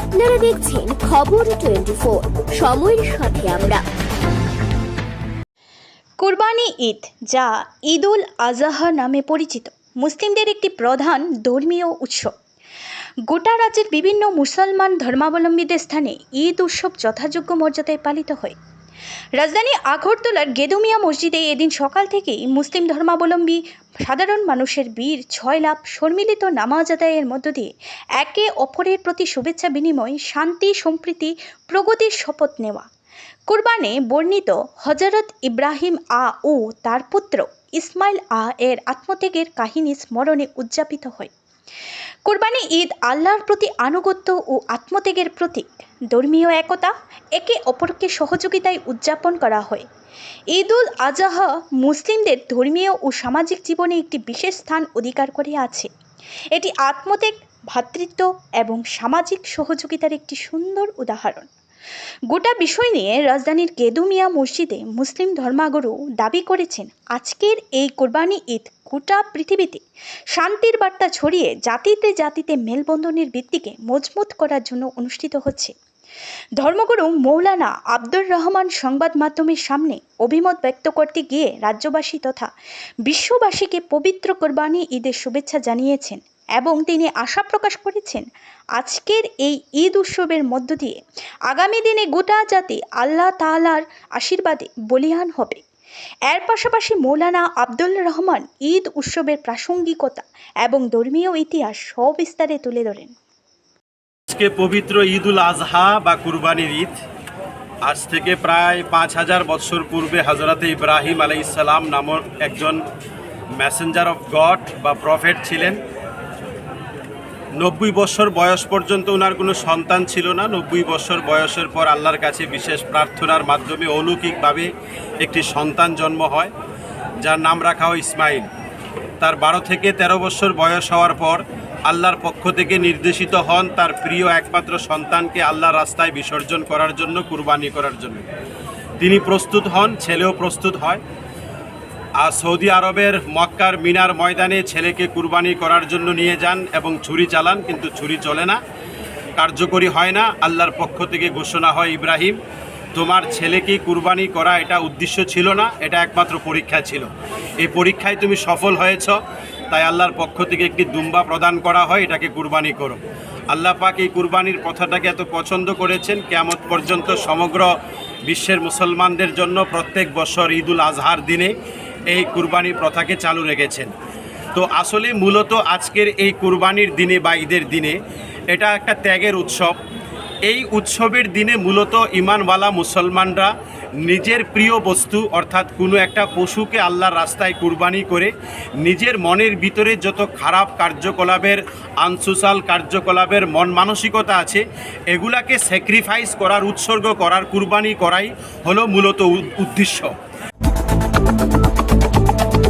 আপনারা দেখছেন খবর টোয়েন্টি সময়ের সাথে আমরা। কুরবানি ঈদ, যা ঈদুল আজহা নামে পরিচিত, মুসলিমদের একটি প্রধান ধর্মীয় উৎসব। গোটা রাজ্যের বিভিন্ন মুসলমান ধর্মাবলম্বীদের স্থানে ঈদ উৎসব যথাযোগ্য মর্যাদায় পালিত হয়। রাজধানী আগরতলার গেদুমিয়া মসজিদে এদিন সকাল থেকেই মুসলিম ধর্মাবলম্বী সাধারণ মানুষের বীর ছয় লাভ সম্মিলিত নামাজ আদায়ের মধ্য দিয়ে একে অপরের প্রতি শুভেচ্ছা বিনিময়, শান্তি, সম্প্রীতি, প্রগতির শপথ নেওয়া। কুরবানে বর্ণিত হজরত ইব্রাহিম আ ও তার পুত্র ইসমাইল আ এর আত্মত্যাগের কাহিনী স্মরণে উদযাপিত হয়। কুরবানি ঈদ আল্লাহর প্রতি আনুগত্য ও আত্মত্যাগের প্রতীক। ধর্মীয় একতা একে অপরকে সহযোগিতায় উদযাপন করা হয়। ঈদ উল আজহা মুসলিমদের ধর্মীয় ও সামাজিক জীবনে একটি বিশেষ স্থান অধিকার করে আছে। এটি আত্মত্যাগ ভ্রাতৃত্ব এবং সামাজিক সহযোগিতার একটি সুন্দর উদাহরণ। গোটা বিষয় নিয়ে রাজধানীর কেদুমিয়া মসজিদে মুসলিম ধর্মাগুরু দাবি করেছেন, আজকের এই কোরবানি ঈদ গোটা পৃথিবীতে শান্তির বার্তা ছড়িয়ে জাতিতে জাতিতে মেলবন্ধনের ভিত্তিকে মজবুত করার জন্য অনুষ্ঠিত হচ্ছে। ধর্মগুরু মৌলানা আব্দুর রহমান সংবাদ মাধ্যমের সামনে অভিমত ব্যক্ত করতে গিয়ে রাজ্যবাসী তথা বিশ্ববাসীকে পবিত্র কোরবানি ঈদের শুভেচ্ছা জানিয়েছেন। এবং তিনি আশা প্রকাশ করেছেন, আজকের এই ঈদ উৎসবের মধ্য দিয়ে আগামী দিনে গোটা জাতি আল্লাহ তালার আশীর্বাদে বলিয়ান হবে। এর পাশাপাশি মৌলানা আব্দুল রহমান ঈদ উৎসবের প্রাসঙ্গিকতা এবং ধর্মীয় ইতিহাস সবিস্তারে তুলে ধরেন। আজকে পবিত্র ঈদ উল আজহা বা কুরবানির ঈদ। আজ থেকে প্রায় পাঁচ হাজার বৎসর পূর্বে হজরতে ইব্রাহিম আলাই ইসালাম নামক একজন মেসেঞ্জার অফ গড বা প্রফেট ছিলেন। নব্বই বছর বয়স পর্যন্ত ওনার কোনো সন্তান ছিল না। নব্বই বছর বয়সের পর আল্লাহর কাছে বিশেষ প্রার্থনার মাধ্যমে অলৌকিকভাবে একটি সন্তান জন্ম হয়, যার নাম রাখা হয় ইসমাইল। তার বারো থেকে ১৩ বছর বয়স হওয়ার পর আল্লাহর পক্ষ থেকে নির্দেশিত হন তার প্রিয় একমাত্র সন্তানকে আল্লাহর রাস্তায় বিসর্জন করার জন্য, কুরবানি করার জন্য। তিনি প্রস্তুত হন, ছেলেও প্রস্তুত হয়। আর সৌদি আরবের মক্কার মিনার ময়দানে ছেলেকে কুরবানি করার জন্য নিয়ে যান এবং ছুরি চালান, কিন্তু ছুরি চলে না। কার্যকরী হয় না। আল্লাহর পক্ষ থেকে ঘোষণা হয়, ইব্রাহিম, তোমার ছেলেকে কুরবানি করা এটা উদ্দেশ্য ছিল না, এটা একমাত্র পরীক্ষা ছিল। এই পরীক্ষায় তুমি সফল হয়েছ, তাই আল্লাহর পক্ষ থেকে একটি দুম্বা প্রদান করা হয়, এটাকে কুরবানি করো। আল্লাহ পাক এই কুরবানির প্রথাটাকে এত পছন্দ করেছেন কেমত পর্যন্ত সমগ্র বিশ্বের মুসলমানদের জন্য প্রত্যেক বছর ঈদুল আজহার দিনে এই কুরবানি প্রথাকে চালু রেখেছেন। তো আসলে মূলত আজকের এই কুরবানির দিনে বা ঈদের দিনে এটা একটা ত্যাগের উৎসব। এই উৎসবের দিনে মূলত ইমানওয়ালা মুসলমানরা নিজের প্রিয় বস্তু অর্থাৎ কোনো একটা পশুকে আল্লাহর রাস্তায় কুরবানি করে নিজের মনের ভিতরে যত খারাপ কার্যকলাপের আনসোশাল কার্যকলাপের মন মানসিকতা আছে, এগুলাকে স্যাক্রিফাইস করার, উৎসর্গ করার, কুরবানি করাই হলো মূলত উদ্দেশ্য। ななななな。